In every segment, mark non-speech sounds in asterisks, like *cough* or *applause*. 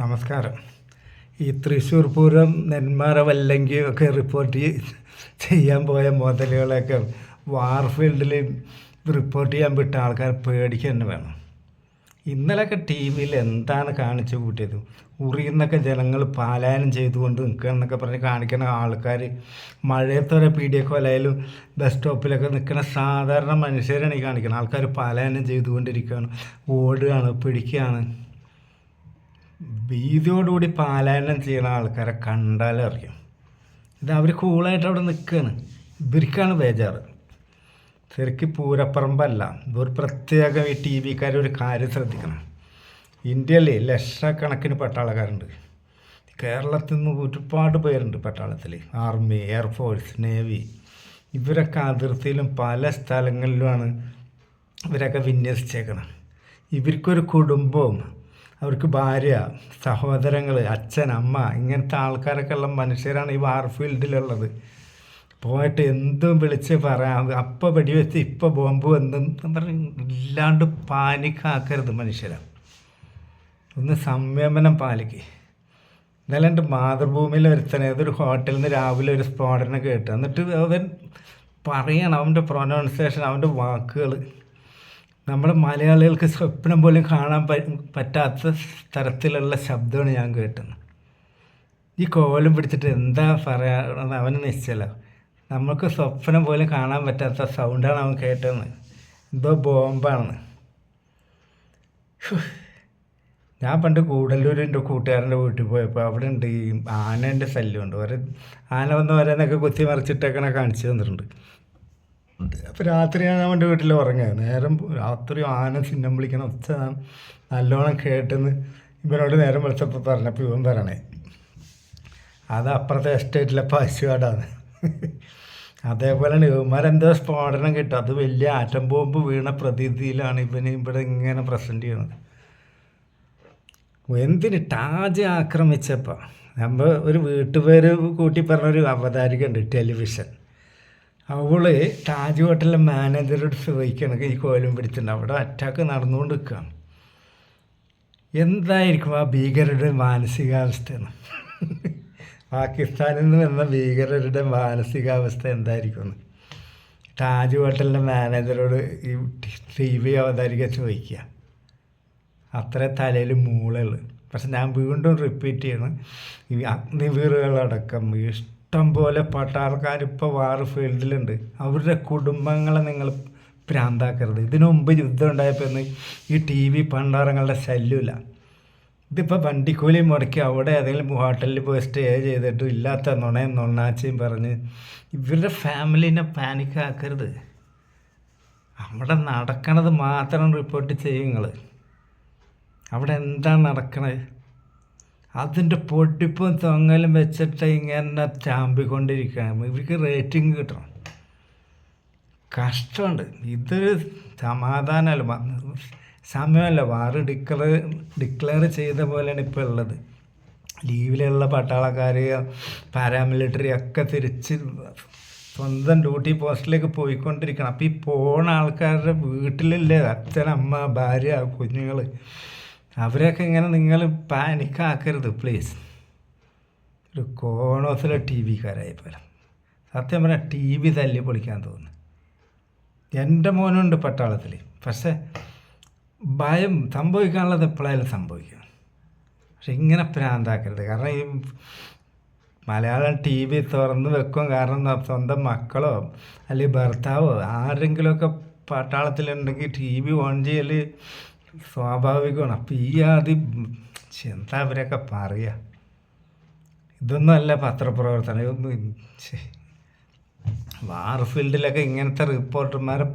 നമസ്കാരം. ഈ തൃശ്ശൂർ പൂരം നെന്മാറ ഒക്കെ റിപ്പോർട്ട് ചെയ്യാൻ പോയ മുതലുകളൊക്കെ വാർഫീൽഡിൽ റിപ്പോർട്ട് ചെയ്യാൻ വിട്ട ആൾക്കാർ പേടിക്കുക തന്നെ വേണം. ഇന്നലെയൊക്കെ ടി വിയിൽ എന്താണ് കാണിച്ചു കൂട്ടിയത്? ഉറിയുന്നൊക്കെ ജനങ്ങൾ പാലായനം ചെയ്തുകൊണ്ട് നിൽക്കുക എന്നൊക്കെ പറഞ്ഞ് കാണിക്കുന്ന ആൾക്കാർ മഴയത്തോടെ പീഡിയക്കോലയിലും ബസ് സ്റ്റോപ്പിലൊക്കെ നിൽക്കുന്ന സാധാരണ മനുഷ്യരാണ് ഈ കാണിക്കുന്നത്. ആൾക്കാർ പാലായനം ചെയ്തുകൊണ്ടിരിക്കുകയാണ് ഓടുകയാണ് പിടിക്കുകയാണ്. ഭീതിയോടുകൂടി പാലായനം ചെയ്യുന്ന ആൾക്കാരെ കണ്ടാലേ അറിയാം. ഇത് അവർ കൂളായിട്ട് അവിടെ നിൽക്കുകയാണ് ഇവർക്കാണ് ബേജാറ്. ശരിക്കും പൂരപ്പറമ്പല്ല. ഇതൊരു പ്രത്യേകം ഈ ടി വിക്കാർ ഒരു കാര്യം ശ്രദ്ധിക്കണം. ഇന്ത്യയിൽ ലക്ഷക്കണക്കിന് പട്ടാളക്കാരുണ്ട്. കേരളത്തിൽ നിന്ന് ഒരുപാട് പേരുണ്ട് പട്ടാളത്തിൽ ആർമി എയർഫോഴ്സ് നേവി. ഇവരൊക്കെ അതിർത്തിയിലും പല സ്ഥലങ്ങളിലുമാണ് ഇവരൊക്കെ വിന്യസിച്ചേക്കണം ഇവർക്കൊരു കുടുംബവും അവർക്ക് ഭാര്യ സഹോദരങ്ങൾ അച്ഛൻ അമ്മ ഇങ്ങനത്തെ ആൾക്കാരൊക്കെ ഉള്ള മനുഷ്യരാണ് ഈ വാർ ഫീൽഡിലുള്ളത് പോയിട്ട് എന്തും വിളിച്ച് പറയാം. അപ്പം വെടിവെച്ച് ഇപ്പം ബോംബ് വന്നു പറഞ്ഞ് ഇല്ലാണ്ട് പാനിക്കാക്കരുത് മനുഷ്യരെ. ഒന്ന് സംയമനം പാലിക്കുക ഇന്നലെ എന്റെ മാതൃഭൂമിയിൽ ഒരുത്തനെ ഏതൊരു ഹോട്ടലിൽ നിന്ന് രാവിലെ ഒരു സ്ഫോടനം കേട്ടു. എന്നിട്ട് അവൻ പറയണം അവന്റെ പ്രൊനൗൺസിയേഷൻ അവന്റെ വാക്കുകൾ നമ്മുടെ മലയാളികൾക്ക് സ്വപ്നം പോലും കാണാൻ പറ്റാത്ത തരത്തിലുള്ള ശബ്ദമാണ് ഞാൻ കേട്ടത് ഈ കോലം പിടിച്ചിട്ട് എന്താ പറയാണെന്ന് അവന് നിശ്ചല. നമ്മൾക്ക് സ്വപ്നം പോലും കാണാൻ പറ്റാത്ത സൗണ്ടാണ് അവൻ കേട്ടതെന്ന് എന്തോ ബോംബാണ്. ഞാൻ പണ്ട് കൂടല്ലൂർ എന്റെ കൂട്ടുകാരന്റെ വീട്ടിൽ പോയപ്പോൾ അവിടെ ഉണ്ട് ഈ ആനേന്റെ ശല്യമുണ്ട്. ഒരു ആന വന്ന് വരാനൊക്കെ കുത്തി മറിച്ചിട്ടൊക്കെ കാണിച്ചു തന്നിട്ടുണ്ട്. അപ്പോൾ രാത്രി ഞാൻ അവന്റെ വീട്ടിൽ ഉറങ്ങിയത് നേരം രാത്രി ആന ചിഹ്നം വിളിക്കണം ഒച്ച നല്ലോണം കേട്ടെന്ന് ഇവനോട് നേരം വിളിച്ചപ്പോൾ പറഞ്ഞപ്പോൾ ഇവൻ പറയണേ അത് അപ്പുറത്തെ എസ്റ്റേറ്റിലെ പശുവാടാണ് അതേപോലെയാണ് ഇവന്മാരെന്തോ സ്ഫോടനം കിട്ടും. അത് വലിയ ആറ്റം ബോംബ് വീണ പ്രതീതിയിലാണ് ഇവന് ഇവിടെ ഇങ്ങനെ പ്രസന്റ് ചെയ്യുന്നത് എന്തിന് ടാജ് ആക്രമിച്ചപ്പോൾ നമ്മൾ ഒരു വീട്ടുപേര് കൂട്ടി പറഞ്ഞൊരു അവതാരിക ഉണ്ട് ടെലിവിഷൻ. അവൾ താജ് ഹോട്ടലിലെ മാനേജറോട് ചോദിക്കണം ഈ കോലും പിടിച്ചിട്ടുണ്ട്. അവിടെ അറ്റാക്ക് നടന്നുകൊണ്ട് നിൽക്കുകയാണ് എന്തായിരിക്കും ആ ഭീകരരുടെ മാനസികാവസ്ഥയെന്ന്? *laughs* പാകിസ്ഥാനിൽ നിന്ന് വന്ന ഭീകരരുടെ മാനസികാവസ്ഥ എന്തായിരിക്കും താജ് ഹോട്ടലിന്റെ മാനേജറോട് ഈ ടി വി അവതാരിക ചോദിക്കുക. അത്ര തലയിൽ മൂളകൾ പക്ഷെ ഞാൻ വീണ്ടും റിപ്പീറ്റ് ചെയ്യണം. ഈ അഗ്നിവീറുകളടക്കം ഇഷ്ടം പോലെ പട്ടാൾക്കാർ ഇപ്പോൾ വാർ ഫീൽഡിലുണ്ട്. അവരുടെ കുടുംബങ്ങളെ നിങ്ങൾ ഭ്രാന്താക്കരുത് ഇതിനു മുമ്പ് യുദ്ധം ഉണ്ടായപ്പോൾ ഈ ടി വി പണ്ടാറങ്ങളുടെ ശല്യമില്ല. ഇതിപ്പോൾ വണ്ടിക്കൂലി മുടക്കി അവിടെ ഏതെങ്കിലും ഹോട്ടലിൽ പോയി സ്റ്റേ ചെയ്തിട്ട് ഇല്ലാത്ത നുണയും നുണാച്ചയും പറഞ്ഞ് ഇവരുടെ ഫാമിലിനെ പാനിക്കാക്കരുത് അവിടെ നടക്കണത് മാത്രം റിപ്പോർട്ട് ചെയ്യും നിങ്ങൾ അവിടെ എന്താണ് നടക്കണത്? അതിന്റെ പൊട്ടിപ്പും തൊങ്ങലും വെച്ചിട്ട് ഇങ്ങനെ ചാമ്പിക്കൊണ്ടിരിക്കുകയാണ്. ഇവർക്ക് റേറ്റിംഗ് കിട്ടണം. കഷ്ടമുണ്ട്. ഇതൊരു സമാധാനമല്ല. സമയമല്ല. വാറ് ഡിക്ലർ ഡിക്ലെയർ ചെയ്ത പോലെയാണ് ഇപ്പോൾ ഉള്ളത്. ലീവിലുള്ള പട്ടാളക്കാർ പാരാമിലിറ്ററി ഒക്കെ തിരിച്ച് സ്വന്തം ഡ്യൂട്ടി പോസ്റ്റിലേക്ക് പോയിക്കൊണ്ടിരിക്കണം. അപ്പോൾ ഈ പോണ ആൾക്കാരുടെ വീട്ടിലില്ലേ? അച്ഛൻ അമ്മ ഭാര്യ കുഞ്ഞുങ്ങൾ അവരെയൊക്കെ ഇങ്ങനെ നിങ്ങൾ പാനിക്കാക്കരുത് പ്ലീസ് ഒരു കോണോസിലെ ടി വിക്കാരായി പോലെ സത്യം പറഞ്ഞാൽ ടി വി തല്ലി പൊളിക്കാൻ തോന്നുന്നു. എന്റെ മോനുണ്ട് പട്ടാളത്തിൽ പക്ഷേ ഭയം സംഭവിക്കാനുള്ളത് എപ്പോഴായാലും സംഭവിക്കും പക്ഷെ ഇങ്ങനെ പ്രാന്താക്കരുത്. കാരണം ഈ മലയാളം ടി വി തുറന്ന് വെക്കും. കാരണം സ്വന്തം മക്കളോ അല്ലെങ്കിൽ ഭർത്താവോ ആരെങ്കിലുമൊക്കെ പട്ടാളത്തിലുണ്ടെങ്കിൽ ടി വി ഓൺ ചെയ്യൽ സ്വാഭാവികമാണ്. അപ്പം ഈ ആദ്യം എന്താ അവരൊക്കെ പറയുക ഇതൊന്നും അല്ല പത്രപ്രവർത്തനം വാർ ഫീൽഡിലൊക്കെ ഇങ്ങനത്തെ റിപ്പോർട്ടർമാരെ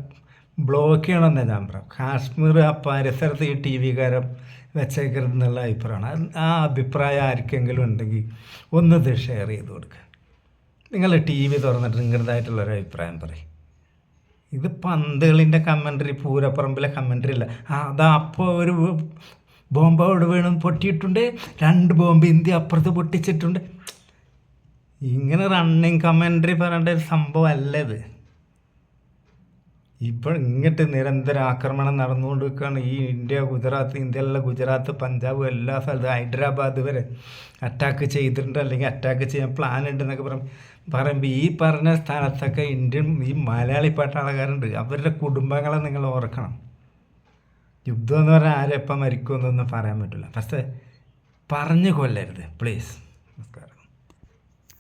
ബ്ലോക്ക് ചെയ്യണമെന്ന് ഞാൻ പറയാം കാശ്മീർ ആ പരിസരത്ത് ഈ ടി വിക്കാരം വെച്ചേക്കരുത് എന്നുള്ള അഭിപ്രായമാണ് ആ അഭിപ്രായം ആർക്കെങ്കിലും ഉണ്ടെങ്കിൽ ഒന്ന് ഇത് ഷെയർ ചെയ്ത് കൊടുക്കുക നിങ്ങൾ ടി വി തുറന്നിട്ട് നിങ്ങളുടേതായിട്ടുള്ളൊരു അഭിപ്രായം പറയും. ഇത് പന്തുകളിന്റെ കമൻട്രി പൂരപ്പറമ്പിലെ കമൻട്രി അല്ല. അതാ അപ്പോൾ ഒരു ബോംബ് അവിടെ വീണു പൊട്ടിയിട്ടുണ്ട് രണ്ട് ബോംബ് ഇന്ത്യ അപ്പുറത്ത് പൊട്ടിച്ചിട്ടുണ്ട്. ഇങ്ങനെ റണ്ണിങ് കമൻട്രി പറയേണ്ട ഒരു സംഭവം അല്ല ഇത്. ഇപ്പോൾ ഇങ്ങോട്ട് നിരന്തര ആക്രമണം നടന്നുകൊണ്ടിരിക്കുകയാണ്. ഈ ഇന്ത്യ ഗുജറാത്ത് ഇന്ത്യയിലുള്ള ഗുജറാത്ത് പഞ്ചാബ് എല്ലാ സ്ഥലത്തും ഹൈദരാബാദ് വരെ അറ്റാക്ക് ചെയ്തിട്ടുണ്ട്. അല്ലെങ്കിൽ അറ്റാക്ക് ചെയ്യാൻ പ്ലാൻ ഉണ്ടെന്നൊക്കെ പറയും പറയുമ്പോൾ ഈ പറഞ്ഞ സ്ഥലത്തൊക്കെ ഇന്ത്യൻ ഈ മലയാളി പട്ടാളക്കാരുണ്ട്. അവരുടെ കുടുംബങ്ങളെ നിങ്ങൾ ഓർക്കണം. യുദ്ധം എന്ന് പറഞ്ഞാൽ ആരെപ്പം മരിക്കുമെന്നൊന്നും പറയാൻ പറ്റില്ല. പക്ഷേ പറഞ്ഞു കൊല്ലരുത് പ്ലീസ് നമസ്കാരം.